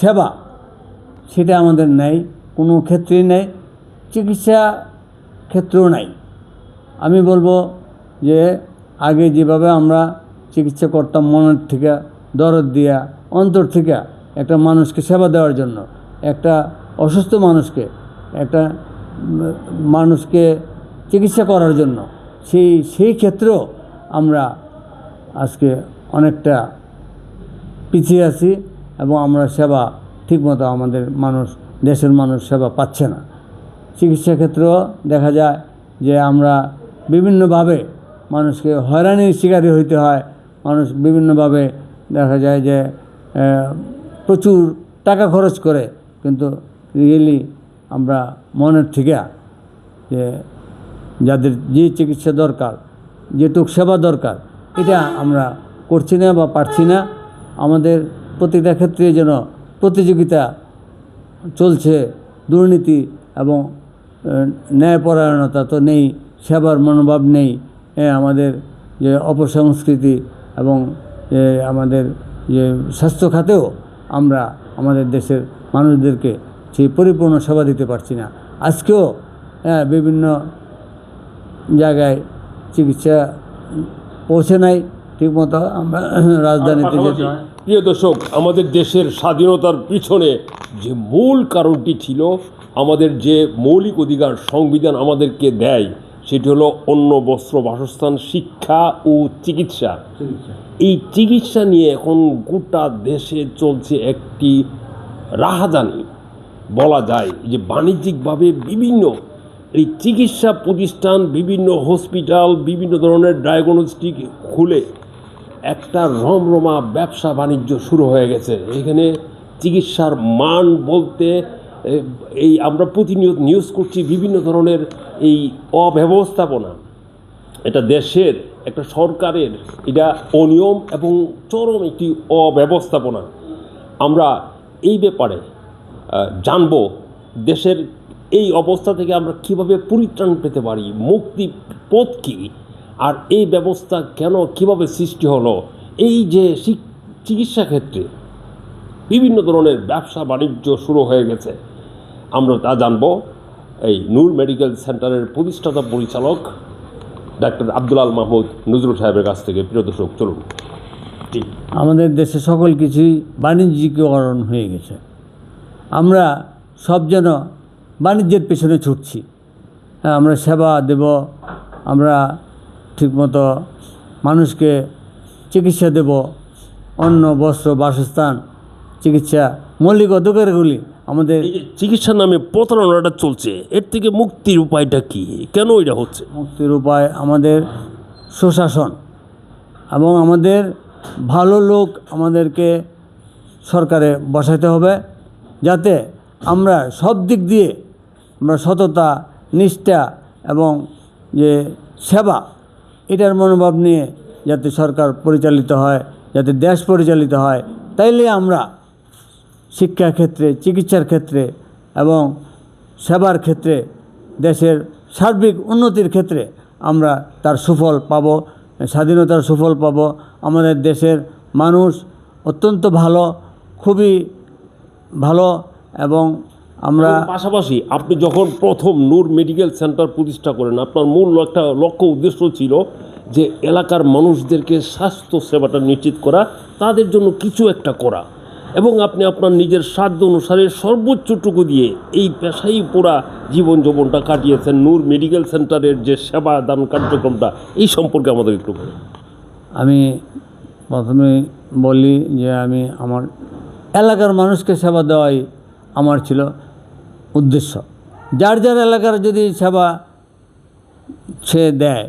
সেবা, সেটা আমাদের নেই, কোনো ক্ষেত্রেই নেই, চিকিৎসা ক্ষেত্রেও নাই। আমি বলব যে আগে যেভাবে আমরা চিকিৎসা করতাম মনের থেকে, দরদ দিয়া, অন্তর থেকে একটা মানুষকে সেবা দেওয়ার জন্য, একটা অসুস্থ মানুষকে, একটা মানুষকে চিকিৎসা করার জন্য, সেই সেই ক্ষেত্রেও আমরা আজকে অনেকটা পিছিয়ে আছি। এবং আমরা সেবা ঠিকমতো আমাদের মানুষ, দেশের মানুষ সেবা পাচ্ছে না। চিকিৎসা ক্ষেত্রেও দেখা যায় যে আমরা বিভিন্নভাবে মানুষকে হয়রানির শিকারী হইতে হয়। মানুষ বিভিন্নভাবে দেখা যায় যে প্রচুর টাকা খরচ করে। কিন্তু রিয়েলি আমরা মনের থেকে যে যাদের যে চিকিৎসা দরকার, যেটুক সেবা দরকার, এটা আমরা করছি না বা পারছি না। আমাদের প্রতিটা ক্ষেত্রে যেন প্রতিযোগিতা চলছে দুর্নীতি এবং ন্যায়পরায়ণতা তো নেই সেবার মনোভাব নেই আমাদের যে অপসংস্কৃতি এবং আমাদের যে স্বাস্থ্য খাতেও আমরা আমাদের দেশের মানুষদেরকে সেই পরিপূর্ণ সেবা দিতে পারছি না। আজকেও হ্যাঁ, বিভিন্ন জায়গায় চিকিৎসা পৌঁছে নাই ঠিকমতো আমরা রাজধানীতে যেতে প্রিয় দর্শক আমাদের দেশের স্বাধীনতার পিছনে যে মূল কারণটি ছিল আমাদের যে মৌলিক অধিকার সংবিধান আমাদেরকে দেয় সেটি হলো অন্ন বস্ত্র বাসস্থান শিক্ষা ও চিকিৎসা। এই চিকিৎসা নিয়ে এখন গোটা দেশে চলছে একটি রাহাদানি। বলা যায় যে বাণিজ্যিকভাবে বিভিন্ন এই চিকিৎসা প্রতিষ্ঠান বিভিন্ন হসপিটাল বিভিন্ন ধরনের ডায়াগনস্টিক খুলে একটা রমরমা ব্যবসা বাণিজ্য শুরু হয়ে গেছে। এখানে চিকিৎসার মান বলতে এই আমরা প্রতিনিয়ত নিউজ করছি বিভিন্ন ধরনের এই অব্যবস্থাপনা। এটা দেশের, একটা সরকারের, এটা অনিয়ম এবং চরম একটি অব্যবস্থাপনা। আমরা এই ব্যাপারে জানব দেশের এই অবস্থা থেকে আমরা কীভাবে পরিত্রাণ পেতে পারি মুক্তি পথ কী? আর এই ব্যবস্থা কেন, কীভাবে সৃষ্টি হলো, এই যে চিকিৎসা ক্ষেত্রে বিভিন্ন ধরনের ব্যবসা বাণিজ্য শুরু হয়ে গেছে। আমরা তা জানব। এই নূর মেডিকেল সেন্টারের প্রতিষ্ঠাতা পরিচালক ডাক্তার আব্দুল আল মাহমুদ নজরুল সাহেবের কাছ থেকে। প্রিয় দর্শক, চলুন। আমাদের দেশে সকল কিছুই বাণিজ্যিকীকরণ হয়ে গেছে। আমরা সব যেন বাণিজ্যের পেছনে ছুটছি। হ্যাঁ আমরা সেবা দেব, আমরা ঠিকমতো মানুষকে চিকিৎসা দেব অন্ন বস্ত্র বাসস্থান চিকিৎসা মৌলিক অধিকারগুলি আমাদের চিকিৎসার নামে প্রতারণাটা চলছে এর থেকে মুক্তির উপায়টা কি? কেন এটা হচ্ছে? মুক্তির উপায় আমাদের সুশাসন এবং আমাদের ভালো লোক আমাদেরকে সরকারে বসাতে হবে যাতে আমরা সব দিক দিয়ে আমরা সততা নিষ্ঠা এবং যে সেবা এটার মনোভাব নিয়ে যাতে সরকার পরিচালিত হয়, যাতে দেশ পরিচালিত হয়, তাইলে আমরা শিক্ষা ক্ষেত্রে, চিকিৎসার ক্ষেত্রে এবং সেবার ক্ষেত্রে, দেশের সার্বিক উন্নতির ক্ষেত্রে আমরা তার সুফল পাব, স্বাধীনতার সুফল পাব। আমাদের দেশের মানুষ অত্যন্ত ভালো, খুবই ভালো এবং আমরা পাশাপাশি আপনি যখন প্রথম নূর মেডিকেল সেন্টার প্রতিষ্ঠা করেন আপনার মূল একটা লক্ষ্য উদ্দেশ্য ছিল যে এলাকার মানুষদেরকে স্বাস্থ্য সেবাটা নিশ্চিত করা তাদের জন্য কিছু একটা করা। এবং আপনি আপনার নিজের সাধ্য অনুসারে সর্বোচ্চটুকু দিয়ে এই পেশাই পুরা জীবন যৌবনটা কাটিয়েছেন নূর মেডিকেল সেন্টারের যে সেবা দান কার্যক্রমটা এই সম্পর্কে আমাদের একটু বলুন। আমি প্রথমে বলি যে আমি আমার এলাকার মানুষকে সেবা দেওয়াই আমার ছিল উদ্দেশ্য। যার যার এলাকার যদি সেবা সে দেয়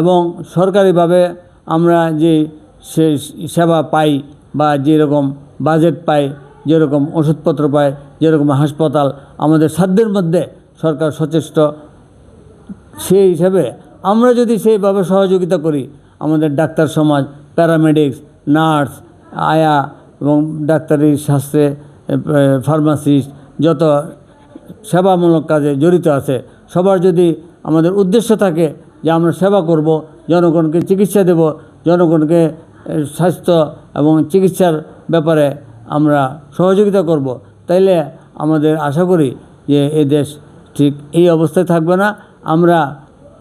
এবং সরকারিভাবে আমরা যে সে সেবা পাই বা যেরকম বাজেট পাই, যেরকম ওষুধপত্র পাই, যেরকম হাসপাতাল আমাদের সাধ্যের মধ্যে সরকার সচেষ্ট, সেই হিসাবে আমরা যদি সেইভাবে সহযোগিতা করি, আমাদের ডাক্তার সমাজ প্যারামেডিক্স নার্স আয়া এবং ডাক্তারি শাস্ত্রে ফার্মাসিস্ট, যত সেবামূলক কাজে জড়িত আছে, সবার যদি আমাদের উদ্দেশ্য থাকে যে আমরা সেবা করব, জনগণকে চিকিৎসা দেব, জনগণকে স্বাস্থ্য এবং চিকিৎসার ব্যাপারে আমরা সহযোগিতা করব, তাইলে আমাদের আশা করি যে এ দেশ ঠিক এই অবস্থায় থাকবে না। আমরা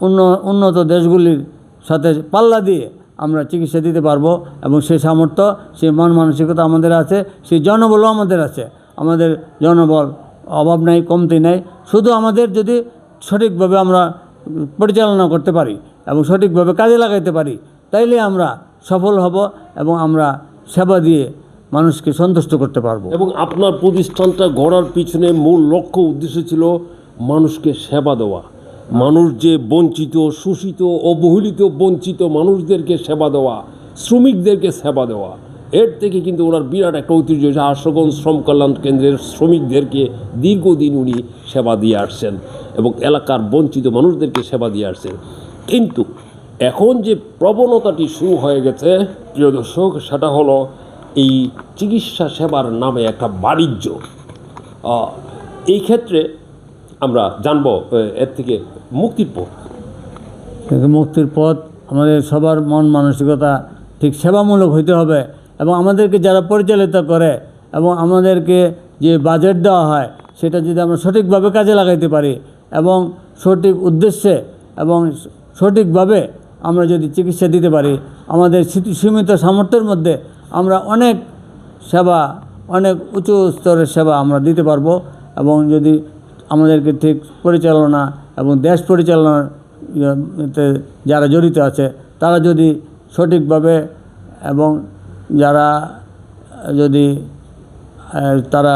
উন্ন, উন্নত দেশগুলির সাথে পাল্লা দিয়ে আমরা চিকিৎসা দিতে পারব এবং সেই সামর্থ্য, সেই মন মানসিকতা আমাদের আছে, সেই জনবলও আমাদের আছে। আমাদের জনবল অভাব নাই, কমতি নাই। শুধু আমাদের যদি সঠিকভাবে আমরা পরিচালনা করতে পারি এবং সঠিকভাবে কাজে লাগাইতে পারি, তাইলে আমরা সফল হব এবং আমরা সেবা দিয়ে মানুষকে সন্তুষ্ট করতে পারব। এবং আপনার প্রতিষ্ঠানটা গড়ার পিছনে মূল লক্ষ্য, উদ্দেশ্য ছিল মানুষকে সেবা দেওয়া। মানুষ যে বঞ্চিত, শোষিত, অবহেলিত, বঞ্চিত মানুষদেরকে সেবা দেওয়া, শ্রমিকদেরকে সেবা দেওয়া, এর থেকে কিন্তু ওনার বিরাট একটা ঐতিহ্য যে আশুগঞ্জ শ্রম কল্যাণ কেন্দ্রের শ্রমিকদেরকে দীর্ঘদিন উনি সেবা দিয়ে আসছেন এবং এলাকার বঞ্চিত মানুষদেরকে সেবা দিয়ে আসছেন। কিন্তু এখন যে প্রবণতাটি শুরু হয়ে গেছে, প্রিয় দর্শক, সেটা হলো এই চিকিৎসা সেবার নামে একটা বাণিজ্য। এই ক্ষেত্রে আমরা জানব এর থেকে মুক্তির পথ। মুক্তির পথ, আমাদের সবার মন মানসিকতা ঠিক সেবামূলক হইতে হবে এবং আমাদেরকে যারা পরিচালিত করে এবং আমাদেরকে যে বাজেট দেওয়া হয়, সেটা যদি আমরা সঠিকভাবে কাজে লাগাইতে পারি এবং সঠিক উদ্দেশ্যে এবং সঠিকভাবে আমরা যদি চিকিৎসা দিতে পারি, আমাদের সীমিত সামর্থ্যের মধ্যে আমরা অনেক সেবা, অনেক উঁচু স্তরের সেবা আমরা দিতে পারব এবং যদি আমাদেরকে ঠিক পরিচালনা এবং দেশ পরিচালনার ইয়েতে যারা জড়িত আছে, তারা যদি সঠিকভাবে এবং যারা যদি তারা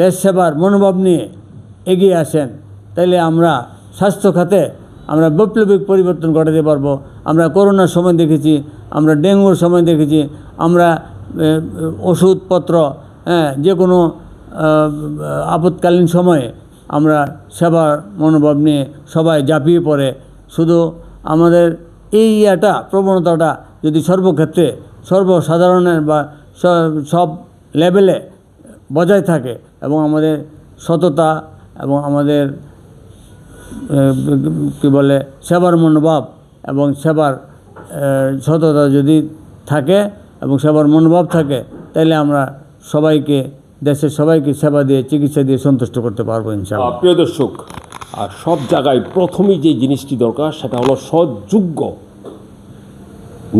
দেশ সেবার মনোভাব নিয়ে এগিয়ে আসেন, তাইলে আমরা স্বাস্থ্য খাতে আমরা বৈপ্লবিক পরিবর্তন ঘটাতে পারব। আমরা করোনার সময় দেখেছি, আমরা ডেঙ্গুর সময় দেখেছি, আমরা ওষুধপত্র হ্যাঁ যে কোনো আপৎকালীন সময়ে আমরা সেবার মনোভাব নিয়ে সবাই ঝাঁপিয়ে পড়ে। শুধু আমাদের এই ইয়াটা, প্রবণতাটা যদি সর্বক্ষেত্রে সর্বসাধারণের বা সব লেভেলে বজায় থাকে এবং আমাদের সততা এবং আমাদের কি বলে, সেবার মনোভাব এবং সেবার সততা যদি থাকে এবং সেবার মনোভাব থাকে তাহলে আমরা সবাইকে দেশের সবাইকে সেবা দিয়ে, চিকিৎসা দিয়ে সন্তুষ্ট করতে পারব ইনশাআল্লাহ। প্রিয় দর্শক আর সব জায়গায় প্রথমেই যে জিনিসটি দরকার, সেটা হলো সৎযোগ্য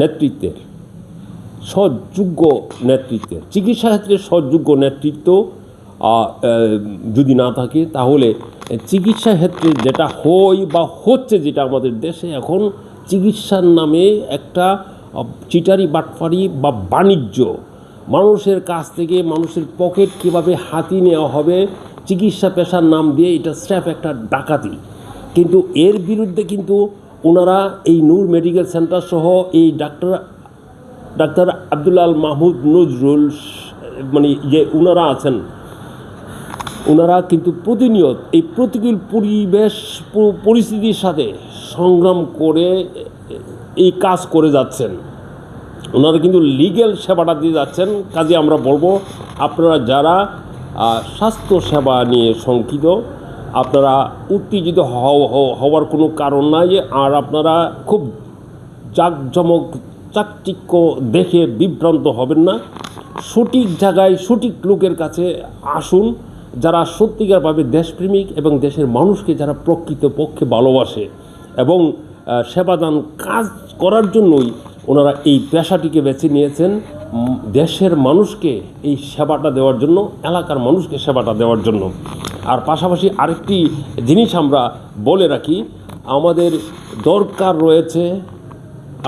নেতৃত্বের সৎযোগ্য নেতৃত্বের, চিকিৎসা ক্ষেত্রে সযোগ্য নেতৃত্ব যদি না থাকে, তাহলে চিকিৎসা ক্ষেত্রে যেটা হয় বা হচ্ছে যেটা আমাদের দেশে, এখন চিকিৎসার নামে একটা চিটারি, বাটফারি বা বাণিজ্য মানুষের কাছ থেকে মানুষের পকেট কীভাবে হাতি নেওয়া হবে, চিকিৎসা পেশার নাম দিয়ে এটা স্রেফ একটা ডাকাতি। কিন্তু এর বিরুদ্ধে কিন্তু ওনারা এই নূর মেডিকেল সেন্টার সহ এই ডাক্তার ডাক্তার আব্দুল্লাল মাহমুদ নজরুল মানে যে ওনারা আছেন, ওনারা কিন্তু প্রতিনিয়ত এই প্রতিকূল পরিবেশ পরিস্থিতির সাথে সংগ্রাম করে এই কাজ করে যাচ্ছেন। ওনারা কিন্তু লিগ্যাল সেবাটা দিয়ে যাচ্ছেন। কাজে আমরা বলব, আপনারা যারা স্বাস্থ্য সেবা নিয়ে শঙ্কিত, আপনারা উত্তেজিত হও- হও- হওয়ার কোনো কারণ নাই আর আপনারা খুব জাঁকজমক, চাকচিক্য দেখে বিভ্রান্ত হবেন না। সঠিক জায়গায় সঠিক লোকের কাছে আসুন, যারা সত্যিকারভাবে দেশপ্রেমিক এবং দেশের মানুষকে যারা প্রকৃত পক্ষে ভালোবাসে এবং সেবাদান কাজ করার জন্যই ওনারা এই পেশাটিকে বেছে নিয়েছেন দেশের মানুষকে এই সেবাটা দেওয়ার জন্য, এলাকার মানুষকে সেবাটা দেওয়ার জন্য। আর পাশাপাশি আরেকটি জিনিস আমরা বলে রাখি, আমাদের দরকার রয়েছে,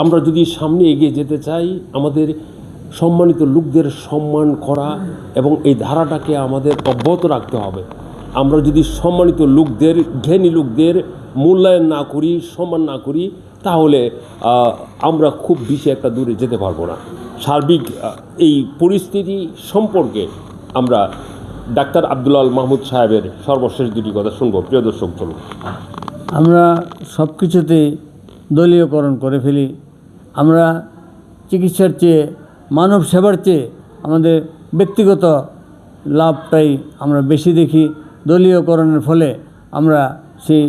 আমরা যদি সামনে এগিয়ে যেতে চাই, আমাদের সম্মানিত লোকদের সম্মান করা এবং এই ধারাটাকে আমাদের অব্যাহত রাখতে হবে। আমরা যদি সম্মানিত লোকদের, জ্ঞানী লোকদের মূল্যায়ন না করি, সম্মান না করি তাহলে আমরা খুব বেশি একটা দূরে যেতে পারব না। সার্বিক এই পরিস্থিতি সম্পর্কে আমরা ডাক্তার আব্দুল্লাল মাহমুদ সাহেবের সর্বশেষ দুটি কথা শুনব। প্রিয় দর্শক, চলুন। আমরা সব কিছুতেই দলীয়করণ করে ফেলি। আমরা চিকিৎসার চেয়ে, মানব সেবার চেয়ে আমাদের ব্যক্তিগত লাভটাই আমরা বেশি দেখি। দলীয়করণের ফলে আমরা সেই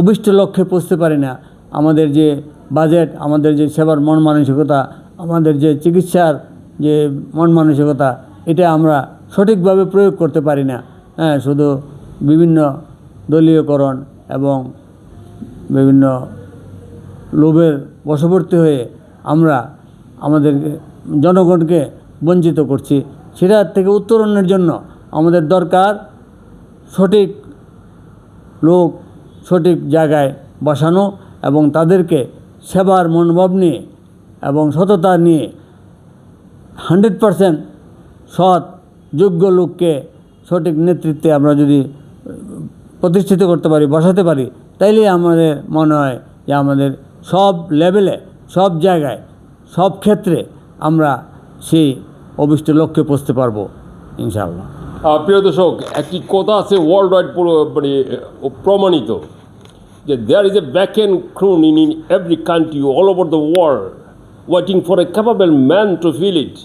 অভিষ্ট লক্ষ্যে পৌঁছতে পারি না। আমাদের যে বাজেট, আমাদের যে সেবার মন মানসিকতা, আমাদের যে চিকিৎসার যে মন মানসিকতা, এটা আমরা সঠিকভাবে প্রয়োগ করতে পারি না। হ্যাঁ শুধু বিভিন্ন দলীয়করণ এবং বিভিন্ন লোভের বশবর্তী হয়ে আমরা আমাদের জনগণকে বঞ্চিত করছি। সেটা থেকে উত্তরণের জন্য আমাদের দরকার সঠিক লোক, সঠিক জায়গায় বসানো এবং তাদেরকে সেবার মনোভাব নিয়ে এবং সততা নিয়ে হান্ড্রেড পারসেন্ট সৎ, যোগ্য লোককে সঠিক নেতৃত্বে আমরা যদি প্রতিষ্ঠিত করতে পারি, বসাতে পারি তাইলেই আমাদের মনে হয় যে আমাদের সব লেভেলে, সব জায়গায়, সব ক্ষেত্রে আমরা সেই অভিষ্ট লক্ষ্যে পৌঁছতে পারব, ইনশাআল্লাহ। প্রিয় দর্শক, একটি কথা আছে ওয়ার্ল্ড ওয়াইড মানে প্রমাণিত। যে there is a vacant crown in in every country all over the world waiting for a capable man to fill it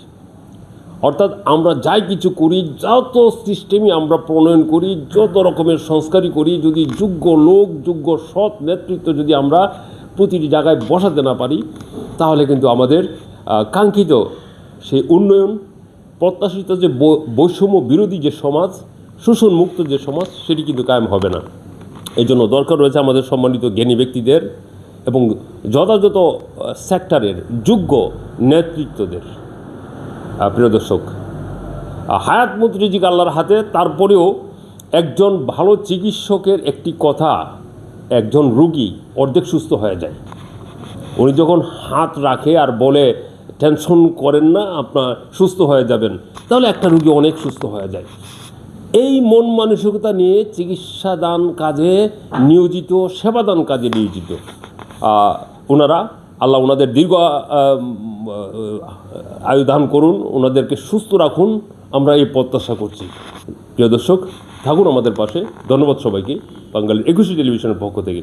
অর্থাৎ আমরা যাই কিছু করি, যত সিস্টেমই আমরা প্রণয়ন করি, যত রকমের সংস্কারই করি, যদি যোগ্য লোক, যোগ্য সৎ নেতৃত্ব যদি আমরা প্রতিটি জায়গায় বসাতে না পারি, তাহলে কিন্তু আমাদের কাঙ্ক্ষিত সেই উন্নয়ন, প্রত্যাশিত যে বৈষম্য বিরোধী যে সমাজ, শোষণ মুক্ত যে সমাজ, সেটি কিন্তু কায়েম হবে না। এই জন্য দরকার রয়েছে আমাদের সম্মানিত জ্ঞানী ব্যক্তিদের এবং যথাযথ সেক্টরের যোগ্য নেতৃত্বদের। প্রিয় দর্শক হায়াত মুদ্রিজিক আল্লাহর হাতে, তারপরেও একজন ভালো চিকিৎসকের একটি কথা, একজন রুগী অর্ধেক সুস্থ হয়ে যায়। উনি যখন হাত রাখে আর বলে, টেনশন করেন না, আপনার সুস্থ হয়ে যাবেন, তাহলে একটা রুগী অনেক সুস্থ হয়ে যায়। এই মন মানসিকতা নিয়ে চিকিৎসা দান কাজে নিয়োজিত সেবাদান কাজে নিয়োজিত। ওনারা আল্লাহ ওনাদের দীর্ঘ আহ, আহ, আয়ু দান করুন ওনাদেরকে সুস্থ রাখুন আমরা এই প্রত্যাশা করছি। প্রিয় দর্শক থাকুন আমাদের পাশে। ধন্যবাদ সবাইকে। বাঙালির একুশে টেলিভিশনের পক্ষ থেকে।